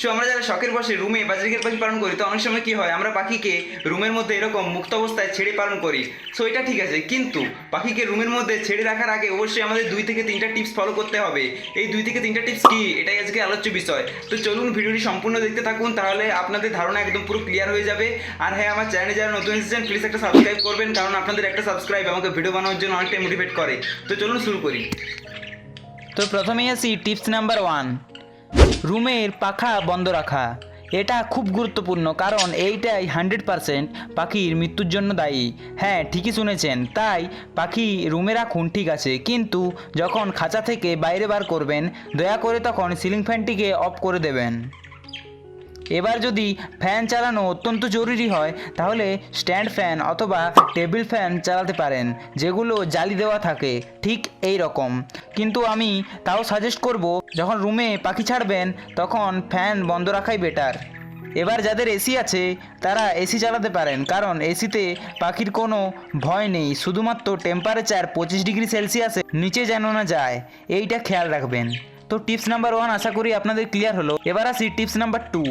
So আমরা যারা শখের বসে রুমে বা বাজারিকের পাখি পালন করি, তো অনেক সময় কি হয়, আমরা পাখিকে রুমের মধ্যে এরকম মুক্ত অবস্থায় ছেড়ে পালন করি। সো এটা ঠিক আছে, কিন্তু পাখিকে রুমের মধ্যে ছেড়ে রাখার আগে অবশ্যই আমাদের দুই থেকে তিনটা টিপস ফলো করতে হবে। এই দুই থেকে তিনটা টিপস কি? এটাই আজকে আলোচ্য বিষয়। তো চলুন ভিডিওটি সম্পূর্ণ দেখতে থাকুন, তাহলে আপনাদের ধারণা একদম পুরো ক্লিয়ার হয়ে যাবে। আর হ্যাঁ আমার চ্যানেলে যারা নতুন এসেছেন প্লিজ একটা সাবস্ক্রাইব করবেন, কারণ আপনাদের একটা সাবস্ক্রাইব আমাকে ভিডিও বানানোর জন্য অনেকটাই মোটিভেট করে। তো চলুন শুরু করি। তো প্রথমেই আসি টিপস নাম্বার ওয়ান রুমের পাখা বন্ধ রাখা। এটা খুব গুরুত্বপূর্ণ কারণ এইটাই হান্ড্রেড পারসেন্ট পাখির মৃত্যুর জন্য দায়ী। হ্যাঁ ঠিকই শুনেছেন, তাই পাখি রুমে রাখুন ঠিক আছে, কিন্তু যখন খাঁচা থেকে বাইরে বার করবেন, দয়া করে তখন সিলিং ফ্যানটিকে অফ করে দেবেন। এবার যদি ফ্যান চালানো অত্যন্ত জরুরি হয়, তাহলে স্ট্যান্ড ফ্যান অথবা টেবিল ফ্যান চালাতে পারেন, যেগুলো জালি দেওয়া থাকে, ঠিক এই রকম। কিন্তু আমি তাও সাজেস্ট করব, যখন রুমে পাখি ছাড়বেন, তখন ফ্যান বন্ধ রাখাই বেটার এবার যাদের এসি আছে, তারা এসি চালাতে পারেন, কারণ এসিতে পাখির কোনো ভয় নেই, শুধুমাত্র টেম্পারেচার পঁচিশ ডিগ্রি সেলসিয়াসে নিচে যেন না যায়। এইটা খেয়াল রাখবেন। তো টিপস নাম্বার ওয়ান আশা করি আপনাদের ক্লিয়ার হলো। এবার আসি টিপস নাম্বার টু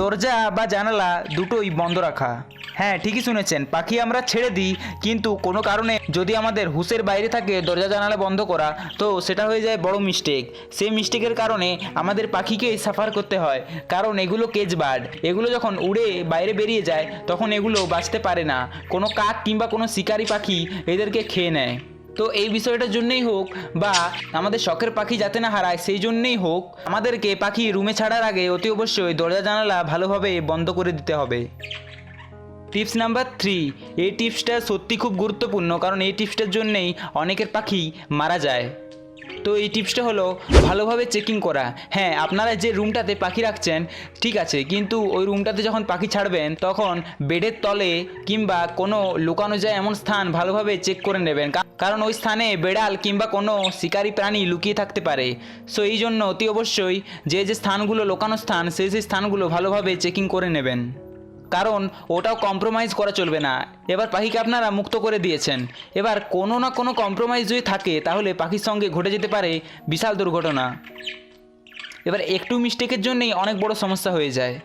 দরজা বা জানালা দুটোই বন্ধ রাখা। হ্যাঁ ঠিকই শুনেছেন, পাখি আমরা ছেড়ে দিই, কিন্তু কোনো কারণে যদি আমাদের হুঁশের বাইরে থাকে দরজা জানালা বন্ধ করা, তো সেটা হয়ে যায় বড় মিস্টেক সেই মিস্টেকের কারণে আমাদের পাখিকেই সাফার করতে হয়, কারণ এগুলো কেজ বার্ড এগুলো যখন উড়ে বাইরে বেরিয়ে যায়, তখন এগুলো বাঁচতে পারে না। কোনো কাক কিংবা কোনো শিকারি পাখি এদেরকে খেয়ে নেয়। তো এই বিষয়টার জন্যই হোক বা আমাদের শখের পাখি যাতে না হারায়, সেই জন্যেই হোক আমাদেরকে পাখি রুমে ছাড়ার আগে অতি অবশ্যই দরজা জানালা ভালোভাবে বন্ধ করে দিতে হবে। টিপস নাম্বার থ্রি, এই টিপসটা সত্যি খুব গুরুত্বপূর্ণ কারণ এই টিপসটার জন্যেই অনেকের পাখি মারা যায়। তো এই টিপসটা হলো ভালোভাবে চেকিং করা। হ্যাঁ আপনারা যে রুমটাতে পাখি রাখছেন, ঠিক আছে, কিন্তু ওই রুমটাতে যখন পাখি ছাড়বেন, তখন বেডের তলে কিংবা কোনো লুকানো যায় এমন স্থান ভালোভাবে চেক করে নেবেন। কারণ ওই স্থানে বেড়াল কিংবা কোনো শিকারী প্রাণী লুকিয়ে থাকতে পারে। সো এই জন্য অতি অবশ্যই যে যে স্থানগুলো লোকানো স্থান সেই সেই স্থানগুলো ভালোভাবে চেকিং করে নেবেন। কারণ ওটাও কম্প্রোমাইজ করা চলবে না। এবার পাখিকে আপনারা মুক্ত করে দিয়েছেন। এবার কোনো না কোনো কম্প্রোমাইজ যদি থাকে, তাহলে পাখির সঙ্গে ঘটে যেতে পারে বিশাল দুর্ঘটনা। এবার একটু মিস্টেকের জন্যেই অনেক বড় সমস্যা হয়ে যায়।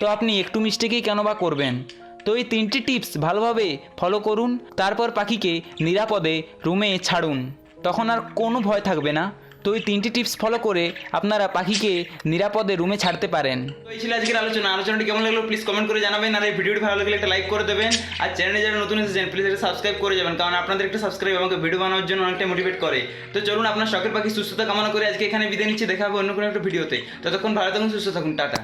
তো আপনি একটু মিস্টেকেই কেন বা করবেন? তো এই তিনটি টিপস ভালোভাবে ফলো করুন, তারপর পাখিকে নিরাপদে রুমে ছাড়ুন। তখন আর কোনো ভয় থাকবে না। তো এই তিনটি টিপস ফলো করে আপনারা পাখিকে নিরাপদে রুমে ছাড়তে পারেন। তো এই ছিল আজকের আলোচনা। আলোচনাটি কেমন লাগল প্লিজ কমেন্ট করে জানাবেন। আর এই ভিডিওটি ভালো লাগলে একটা লাইক করে দেবেন। আর চ্যানেলে যারা নতুন এসেছেন প্লিজ একটা সাবস্ক্রাইব করে যাবেন। কারণ আপনাদের একটা সাবস্ক্রাইব আমাকে ভিডিও বানানোর জন্য অনেকটা মোটিভেট করে। তো চলুন, আপনার শখের পাখি সুস্থতা কামনা করে আজকে এখানে বিদায় নিচ্ছি। দেখা হবে অন্য কোনো একটা ভিডিওতে ততক্ষণ ভালো থাকুন, সুস্থ থাকুন। টাটা।